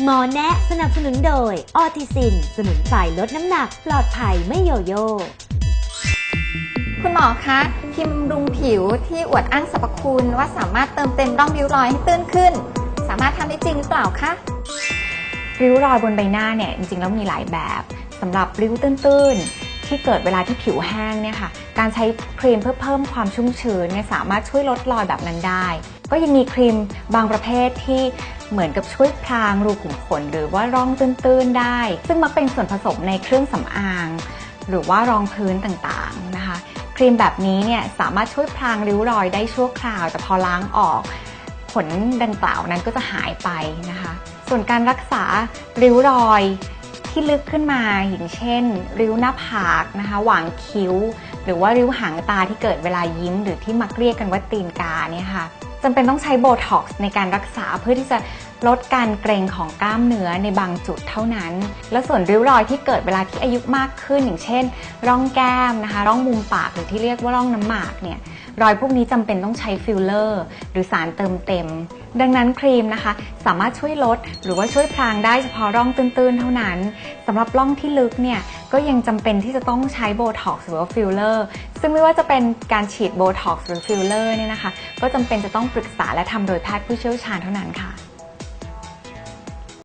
หมอแนะสนับสนุนโดยออทิซิน สมุนไพรลดน้ำหนัก ปลอดภัยไม่โยโย่ คุณหมอคะครีมบำรุงผิวที่อวดอ้างสรรพคุณว่าสามารถเติมเต็มร่องริ้วรอยให้ตื้นขึ้น สามารถทำได้จริงหรือเปล่าคะริ้วรอยบนใบหน้าเนี่ยจริงๆแล้วมีหลายแบบสำหรับริ้วตื้นๆ ที่เกิดเวลาที่ผิวแห้งเนี่ยค่ะการใช้ครีมเพื่อเพิ่มความชุ่มชื้นเนี่ยสามารถช่วยลดรอยแบบนั้นได้ ก็ยังมีครีมบางประเภทที่เหมือนกับช่วยพรางรูขุมขนหรือว่าร่องตื้นๆได้ ซึ่งมักเป็นส่วนผสมในเครื่องสำอาง หรือว่ารองพื้นต่างๆนะคะ ครีมแบบนี้เนี่ยสามารถช่วยพรางริ้วรอยได้ชั่วคราว แต่พอล้างออกผลดังกล่าวนั้นก็จะหายไปนะคะ ส่วนการรักษาริ้วรอยที่ลึกขึ้นมาอย่างเช่น ริ้วหน้าผากนะคะหว่างคิ้ว หรือว่าริ้วหางตาที่เกิดเวลายิ้ม หรือที่มักเรียกกันว่าตีนกาเนี่ยค่ะ จำเป็นต้องใช้โบท็อกซ์ในการรักษาเพื่อที่จะลดการเกร็งของกล้ามเนื้อในบางจุดเท่านั้น และส่วนริ้วรอยที่เกิดเวลาที่อายุมากขึ้นอย่างเช่น ร่องแก้มนะคะ ร่องมุมปากหรือที่เรียกว่าร่องน้ำหมากเนี่ยรอยพวกนี้จำเป็นต้องใช้ฟิลเลอร์ หรือสารเติมเต็ม ดังนั้นครีมนะคะ สามารถช่วยลดหรือว่าช่วยพรางได้เฉพาะร่องตื้นๆ เท่านั้นสำหรับร่องที่ลึกเนี่ย ก็ยังจำเป็นที่จะต้องใช้โบท็อกซ์หรือว่าฟิลเลอร์ซึ่งไม่ว่าจะเป็นการฉีดโบท็อกซ์หรือฟิลเลอร์เนี่ยนะคะ ก็จำเป็นจะต้องปรึกษาและทำโดยแพทย์ผู้เชี่ยวชาญเท่านั้นค่ะ